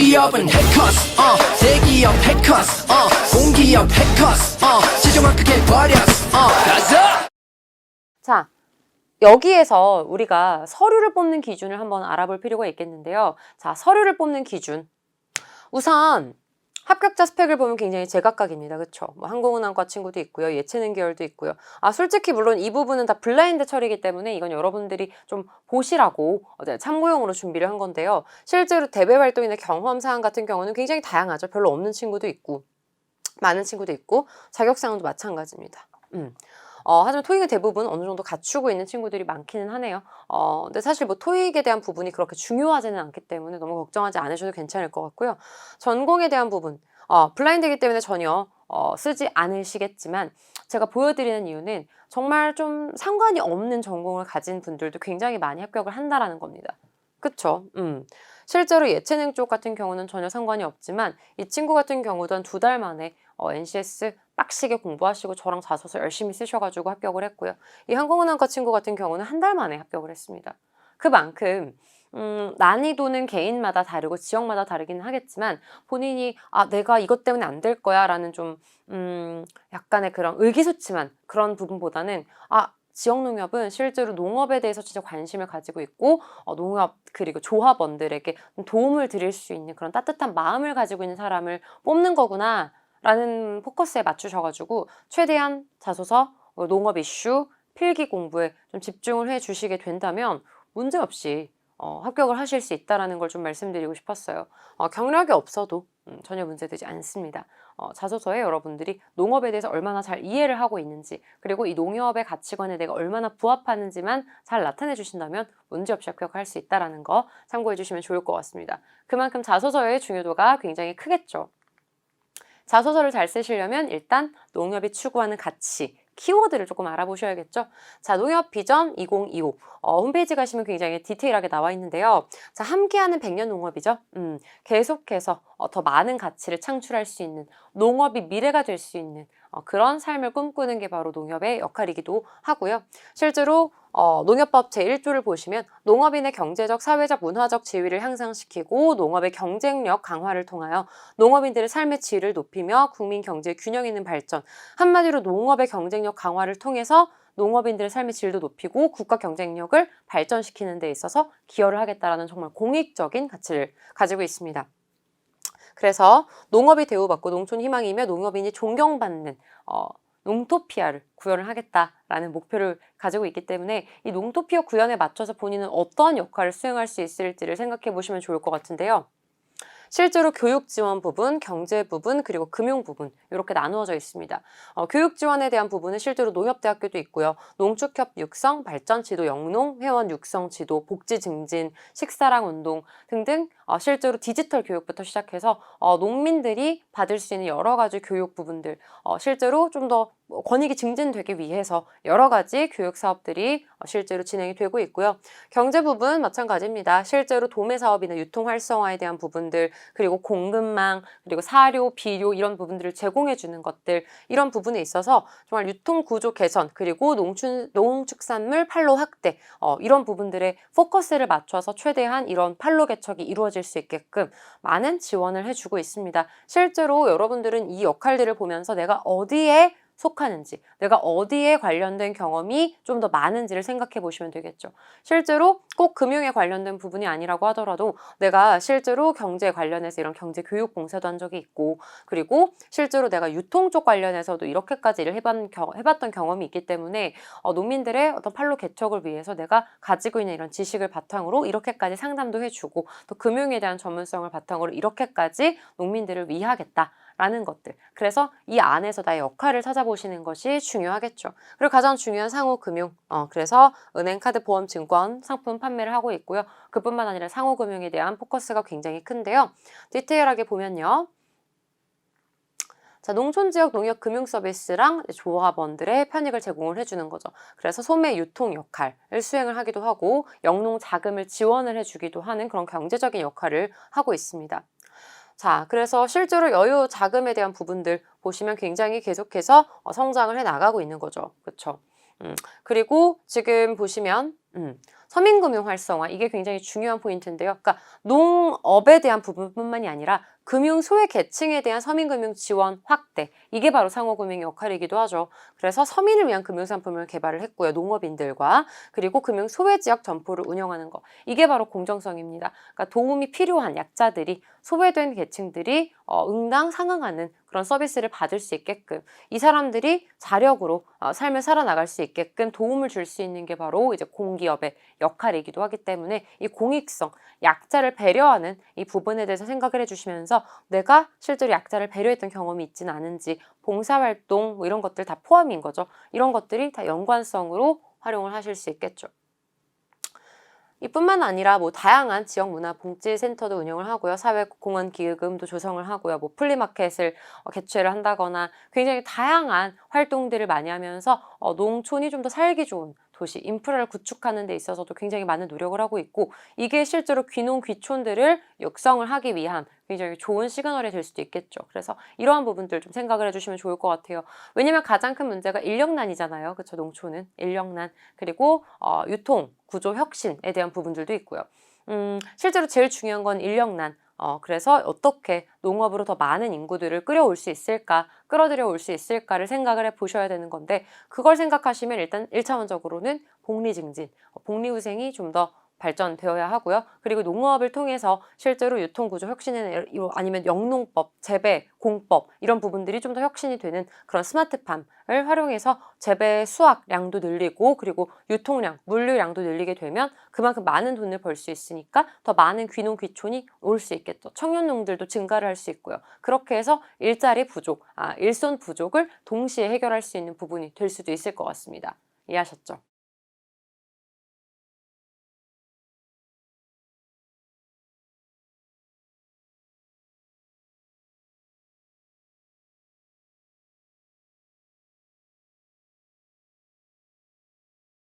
취업은 해커스 어. 대기업 해커스 어. 공기업 해커스 어. 시종을 크게 버렸어 어. 가자! 자, 여기에서 우리가 서류를 뽑는 기준을 한번 알아볼 필요가 있겠는데요. 자, 서류를 뽑는 기준. 우선 합격자 스펙을 보면 굉장히 제각각입니다. 그쵸? 뭐 항공운항과 친구도 있고요. 예체능 계열도 있고요. 아, 솔직히 물론 이 부분은 다 블라인드 처리이기 때문에 이건 여러분들이 좀 보시라고 참고용으로 준비를 한 건데요. 실제로 대외 활동이나 경험 사항 같은 경우는 굉장히 다양하죠. 별로 없는 친구도 있고 많은 친구도 있고 자격사항도 마찬가지입니다. 음. 어, 하지만 토익은 대부분 어느 정도 갖추고 있는 친구들이 많기는 하네요. 어, 근데 사실 뭐 토익에 대한 부분이 그렇게 중요하지는 않기 때문에 너무 걱정하지 않으셔도 괜찮을 것 같고요. 전공에 대한 부분, 어, 블라인드이기 때문에 전혀 어, 쓰지 않으시겠지만 제가 보여드리는 이유는 정말 좀 상관이 없는 전공을 가진 분들도 굉장히 많이 합격을 한다라는 겁니다. 그쵸? 음. 실제로 예체능 쪽 같은 경우는 전혀 상관이 없지만 이 친구 같은 경우도 한 두 달 만에 어, NCS 빡시게 공부하시고 저랑 자소서 열심히 쓰셔가지고 합격을 했고요. 이 항공운항과 친구 같은 경우는 한 달 만에 합격을 했습니다. 그만큼 음, 난이도는 개인마다 다르고 지역마다 다르기는 하겠지만 본인이 아 내가 이것 때문에 안 될 거야 라는 좀 음, 약간의 그런 의기소침한 그런 부분보다는 아 지역 농협은 실제로 농업에 대해서 진짜 관심을 가지고 있고 어, 농업 그리고 조합원들에게 도움을 드릴 수 있는 그런 따뜻한 마음을 가지고 있는 사람을 뽑는 거구나 라는 포커스에 맞추셔가지고 최대한 자소서, 어, 농업 이슈, 필기 공부에 좀 집중을 해 주시게 된다면 문제없이 어, 합격을 하실 수 있다라는 걸 좀 말씀드리고 싶었어요. 어, 경력이 없어도 음, 전혀 문제되지 않습니다. 어, 자소서에 여러분들이 농업에 대해서 얼마나 잘 이해를 하고 있는지 그리고 이 농협의 가치관에 내가 얼마나 부합하는지만 잘 나타내 주신다면 문제없이 합격할 수 있다라는 거 참고해 주시면 좋을 것 같습니다. 그만큼 자소서의 중요도가 굉장히 크겠죠. 자소서를 잘 쓰시려면 일단 농협이 추구하는 가치, 키워드를 조금 알아보셔야겠죠. 자, 농협 비전 2025 어, 홈페이지 가시면 굉장히 디테일하게 나와 있는데요. 자, 함께하는 100년 농업이죠. 음, 계속해서 어, 더 많은 가치를 창출할 수 있는 농업이 미래가 될 수 있는 어, 그런 삶을 꿈꾸는 게 바로 농협의 역할이기도 하고요. 실제로 어, 농협법 제1조를 보시면 농업인의 경제적, 사회적, 문화적 지위를 향상시키고 농업의 경쟁력 강화를 통하여 농업인들의 삶의 질을 높이며 국민 경제 균형 있는 발전, 한마디로 농업의 경쟁력 강화를 통해서 농업인들의 삶의 질도 높이고 국가 경쟁력을 발전시키는 데 있어서 기여를 하겠다라는 정말 공익적인 가치를 가지고 있습니다. 그래서 농업이 대우받고 농촌 희망이며 농업인이 존경받는 어, 농토피아를 구현을 하겠다라는 목표를 가지고 있기 때문에 이 농토피아 구현에 맞춰서 본인은 어떠한 역할을 수행할 수 있을지를 생각해 보시면 좋을 것 같은데요. 실제로 교육 지원 부분, 경제 부분, 그리고 금융 부분 이렇게 나누어져 있습니다. 어, 교육 지원에 대한 부분은 실제로 농협대학교도 있고요. 농축협 육성, 발전 지도 영농, 회원 육성 지도, 복지 증진, 식사랑 운동 등등 어, 실제로 디지털 교육부터 시작해서 어, 농민들이 받을 수 있는 여러 가지 교육 부분들 어, 실제로 좀 더 권익이 증진되기 위해서 여러 가지 교육 사업들이 어, 실제로 진행이 되고 있고요. 경제 부분 마찬가지입니다. 실제로 도매 사업이나 유통 활성화에 대한 부분들 그리고 공급망 그리고 사료, 비료 이런 부분들을 제공해 주는 것들 이런 부분에 있어서 정말 유통 구조 개선 그리고 농축 농축산물 판로 확대 어, 이런 부분들에 포커스를 맞춰서 최대한 이런 판로 개척이 이루어질 수 있게끔 많은 지원을 해주고 있습니다. 실제로 여러분들은 이 역할들을 보면서 내가 어디에 속하는지, 내가 어디에 관련된 경험이 좀 더 많은지를 생각해 보시면 되겠죠. 실제로 꼭 금융에 관련된 부분이 아니라고 하더라도 내가 실제로 경제 관련해서 이런 경제 교육 봉사도 한 적이 있고, 그리고 실제로 내가 유통 쪽 관련해서도 이렇게까지 일을 해봤, 해봤던 경험이 있기 때문에 어, 농민들의 어떤 판로 개척을 위해서 내가 가지고 있는 이런 지식을 바탕으로 이렇게까지 상담도 해주고 또 금융에 대한 전문성을 바탕으로 이렇게까지 농민들을 위하겠다. 라는 것들. 그래서 이 안에서 나의 역할을 찾아보시는 것이 중요하겠죠. 그리고 가장 중요한 상호 금융. 어, 그래서 은행, 카드, 보험, 증권, 상품 판매를 하고 있고요. 그뿐만 아니라 상호 금융에 대한 포커스가 굉장히 큰데요. 디테일하게 보면요. 자, 농촌 지역 농협 금융 서비스랑 조합원들의 편익을 제공을 해주는 거죠. 그래서 소매 유통 역할을 수행을 하기도 하고 영농 자금을 지원을 해주기도 하는 그런 경제적인 역할을 하고 있습니다. 자, 그래서 실제로 여유 자금에 대한 부분들 보시면 굉장히 계속해서 어, 성장을 해 나가고 있는 거죠. 그렇죠? 음, 그리고 지금 보시면 음, 서민금융 활성화 이게 굉장히 중요한 포인트인데요. 그러니까 농업에 대한 부분뿐만이 아니라 금융 소외 계층에 대한 서민금융 지원 확대 이게 바로 상호금융의 역할이기도 하죠. 그래서 서민을 위한 금융상품을 개발을 했고요. 농업인들과 그리고 금융 소외 지역 점포를 운영하는 거 이게 바로 공정성입니다. 그러니까 도움이 필요한 약자들이 소외된 계층들이 어, 응당 상응하는 그런 서비스를 받을 수 있게끔 이 사람들이 자력으로 어, 삶을 살아나갈 수 있게끔 도움을 줄 수 있는 게 바로 이제 공기업의 역할이기도 하기 때문에 이 공익성, 약자를 배려하는 이 부분에 대해서 생각을 해주시면서 내가 실제로 약자를 배려했던 경험이 있지는 않은지 봉사활동 뭐 이런 것들 다 포함인 거죠. 이런 것들이 다 연관성으로 활용을 하실 수 있겠죠. 이뿐만 아니라 뭐 다양한 지역 문화 봉지 센터도 운영을 하고요. 사회 공헌 기금도 조성을 하고요. 뭐 플리마켓을 어, 개최를 한다거나 굉장히 다양한 활동들을 많이 하면서 어, 농촌이 좀 더 살기 좋은 도시 인프라를 구축하는 데 있어서도 굉장히 많은 노력을 하고 있고 이게 실제로 귀농 귀촌들을 육성을 하기 위한 굉장히 좋은 시그널이 될 수도 있겠죠. 그래서 이러한 부분들 좀 생각을 해주시면 좋을 것 같아요. 왜냐면 가장 큰 문제가 인력난이잖아요. 그렇죠. 농촌은 인력난 그리고 어, 유통 구조 혁신에 대한 부분들도 있고요. 음, 실제로 제일 중요한 건 인력난. 어, 그래서 어떻게 농업으로 더 많은 인구들을 끌어올 수 있을까, 끌어들여 올 수 있을까를 생각을 해 보셔야 되는 건데, 그걸 생각하시면 일단 1차원적으로는 복리 증진, 어, 복리 후생이 좀 더 발전되어야 하고요. 그리고 농업을 통해서 실제로 유통구조 혁신이나 아니면 영농법, 재배, 공법 이런 부분들이 좀 더 혁신이 되는 그런 스마트팜을 활용해서 재배 수확량도 늘리고 그리고 유통량, 물류량도 늘리게 되면 그만큼 많은 돈을 벌 수 있으니까 더 많은 귀농 귀촌이 올 수 있겠죠. 청년농들도 증가를 할 수 있고요. 그렇게 해서 일자리 부족, 아, 일손 부족을 동시에 해결할 수 있는 부분이 될 수도 있을 것 같습니다. 이해하셨죠?